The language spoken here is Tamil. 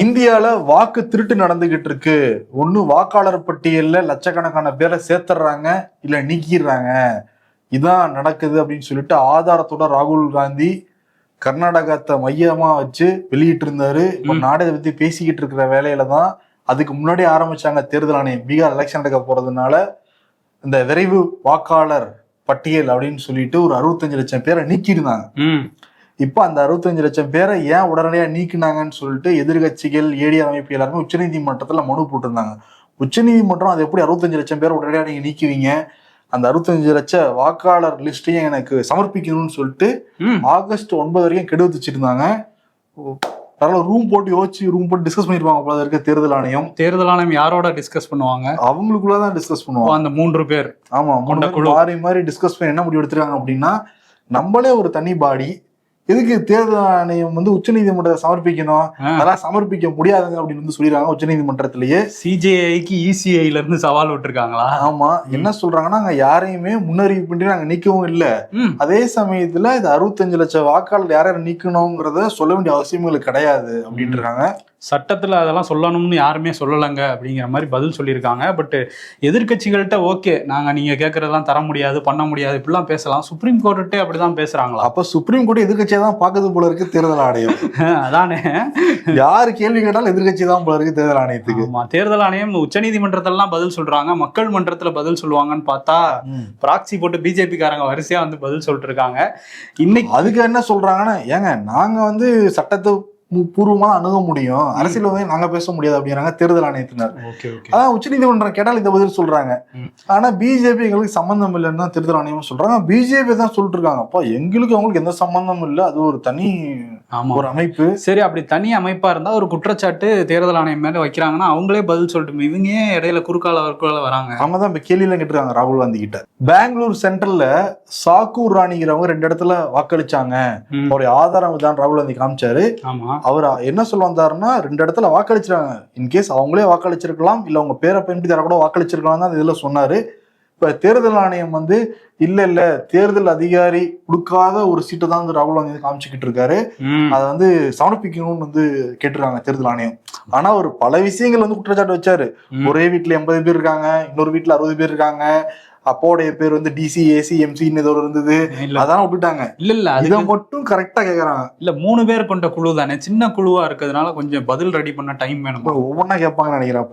இந்தியால வாக்கு திருட்டு நடந்துகிட்டு இருக்கு. ஒண்ணு வாக்காளர் பட்டியல்ல லட்சக்கணக்கான பேரை சேர்த்துறாங்க இல்ல நீக்கிடுறாங்க. இதான் நடக்குது அப்படின்னு சொல்லிட்டு ஆதாரத்தோட ராகுல் காந்தி கர்நாடகத்தை மையமா வச்சு வெளியிட்டு இருந்தாரு. நாடு பத்தி பேசிக்கிட்டு இருக்கிற வேலையில தான் அதுக்கு முன்னாடி ஆரம்பிச்சாங்க தேர்தல் ஆணையம். பீகார் எலெக்ஷன் நடக்க போறதுனால இந்த விரைவு வாக்காளர் பட்டியல் அப்படின்னு சொல்லிட்டு ஒரு அறுபத்தஞ்சு லட்சம் பேரை நீக்கியிருந்தாங்க. இப்ப அந்த அறுபத்தஞ்சு லட்சம் பேரை ஏன் உடனடியா நீக்கினாங்கன்னு சொல்லிட்டு எதிர்கட்சிகள் ஏடிஆர் அமைப்பு எல்லாருமே உச்சநீதிமன்றத்துல மனு போட்டிருந்தாங்க. உச்சநீதிமன்றம் அது எப்படி அறுபத்தஞ்சு லட்சம் பேரை உடனடியா நீங்க நீக்குவீங்க? அந்த அறுபத்தஞ்சு லட்ச வாக்காளர் லிஸ்டையும் எனக்கு சமர்ப்பிக்கணும்னு சொல்லிட்டு ஆகஸ்ட் ஒன்பது வரைக்கும் கெடு வச்சிருந்தாங்க அதனால ரூம் போட்டு யோசிச்சு ரூம் போட்டு டிஸ்கஸ் பண்ணிருப்பாங்க போல இருக்க தேர்தல் ஆணையம். தேர்தல் ஆணையம் யாரோட டிஸ்கஸ் பண்ணுவாங்க? அவங்களுக்குள்ளதான் டிஸ்கஸ் ஓ, பண்ணுவாங்க. அந்த மூன்று பேர். ஆமா மூணு. மாறி மாறி டிஸ்கஸ் பண்ணி என்ன முடிவு எடுத்திருக்காங்க அப்படின்னா நம்மளே ஒரு தனி பாடி எதுக்கு தேர்தல் ஆணையம் வந்து உச்சநீதிமன்றத்தை சமர்ப்பிக்கணும். அதெல்லாம் சமர்ப்பிக்க முடியாதுங்க அப்படின்னு வந்து சொல்லிடுறாங்க உச்சநீதிமன்றத்திலேயே சிஜேஐக்கு இசிஐல இருந்து சவால் விட்டுருக்காங்களா? ஆமா. என்ன சொல்றாங்கன்னா அங்க யாரையுமே முன்னறிவிப்பின்றி நாங்க நீக்கவும் இல்ல. அதே சமயத்துல இது அறுபத்தஞ்சு லட்சம் வாக்காளர் யார் யார் நீக்கணுங்கிறத சொல்ல வேண்டிய அவசியங்கள் கிடையாது அப்படின்ட்டு இருக்காங்க. சட்டத்துல அதெல்லாம் சொல்லணும்னு யாருமே சொல்லலைங்க அப்படிங்கிற மாதிரி பதில் சொல்லியிருக்காங்க. பட் எதிர்க்கட்சிகள்கிட்ட ஓகே நாங்க நீங்க கேட்கறதெல்லாம் தர முடியாது பண்ண முடியாது இப்படிலாம் பேசலாம். சுப்ரீம் கோர்ட்டே அப்படிதான் பேசுறாங்களா? அப்ப சுப்ரீம் கோர்ட் எதிர்கட்சியா தான் பாக்குது போல இருக்கு தேர்தல் ஆணையம். அதானே. யாரு கேள்வி கேட்டாலும் எதிர்கட்சி தான் போல இருக்கு தேர்தல் ஆணையத்துக்கு. ஆமா தேர்தல் ஆணையம் உச்சநீதிமன்றத்திலாம் பதில் சொல்றாங்க. மக்கள் மன்றத்துல பதில் சொல்லுவாங்கன்னு பார்த்தா. ப்ராக்சி போட்டு பிஜேபி காரங்க வரிசையா வந்து பதில் சொல்லிட்டு இருக்காங்க. இன்னைக்கு அதுக்கு என்ன சொல்றாங்கன்னா ஏங்க நாங்க வந்து சட்டத்தை பூர்வமா அணுக முடியும். அரசியல் வந்து நாங்க பேச முடியாது அப்படிங்கிறாங்க தேர்தல் ஆணையத்தினர். அதான் உச்சநீதிமன்றம் கேட்டால் இந்த பதில் சொல்றாங்க. ஆனா பிஜேபி எங்களுக்கு சம்பந்தம் இல்லைன்னு தான் தேர்தல் ஆணையம் சொல்றாங்க. பிஜேபி தான் சொல்லிட்டு இருக்காங்க அப்பா எங்களுக்கு அவங்களுக்கு எந்த சம்பந்தமும் இல்லை. அது ஒரு தனி ஒரு அமைப்பு. சரி அப்படி தனி அமைப்பா இருந்தா ஒரு குற்றச்சாட்டு தேர்தல் ஆணையம் மேல வைக்கிறாங்கன்னா அவங்களே பதில் சொல்லிட்டு இவங்க இடையில குறுக்கால வர்க்கால வராங்க? அவங்க தான் இப்ப கேள்வியில கேட்டிருக்காங்க ராகுல் காந்தி கிட்ட. பெங்களூர் சென்ட்ரல்ல சாக்கூர் ராணிங்கிறவங்க ரெண்டு இடத்துல வாக்களிச்சாங்க. அவருடைய ஆதாரம் தான் ராகுல் காந்தி காமிச்சாரு. ஆமா. அவர் என்ன சொல்ல வந்தாருன்னா ரெண்டு இடத்துல வாக்களிச்சிருக்காங்க. இன்கேஸ் அவங்களே வாக்களிச்சிருக்கலாம் இல்ல அவங்க பேரை பயன்படுத்தி யாரை கூட வாக்களிச்சிருக்கலாம் தான் இதுல சொன்னாரு. இப்ப தேர்தல் ஆணையம் வந்து இல்ல இல்ல தேர்தல் அதிகாரி கொடுக்காத ஒரு சீட்டை தான் வந்து ராகுல் காந்தி காமிச்சுக்கிட்டு இருக்காரு. அதை வந்து சமர்ப்பிக்கணும்னு வந்து கேட்டிருக்காங்க தேர்தல் ஆணையம். ஆனா ஒரு பல விஷயங்கள் வந்து குற்றச்சாட்டு வச்சாரு. ஒரே வீட்டுல எண்பது பேர் இருக்காங்க இன்னொரு வீட்டுல அறுபது பேர் இருக்காங்க. அப்போடைய பேர் வந்து டிசி ஏசி எம்சின்னு ஏதோ இருந்தது. அதான் விட்டுட்டாங்க. இல்ல இல்ல இதை மட்டும் கரெக்டா கேக்குறாங்க. இல்ல மூணு பேர் கொண்ட குழு தானே சின்ன குழுவா இருக்கிறதுனால கொஞ்சம் பதில் ரெடி பண்ண டைம் வேணும். ஒவ்வொன்னா கேட்பாங்கன்னு நினைக்கிறேன் அப்ப.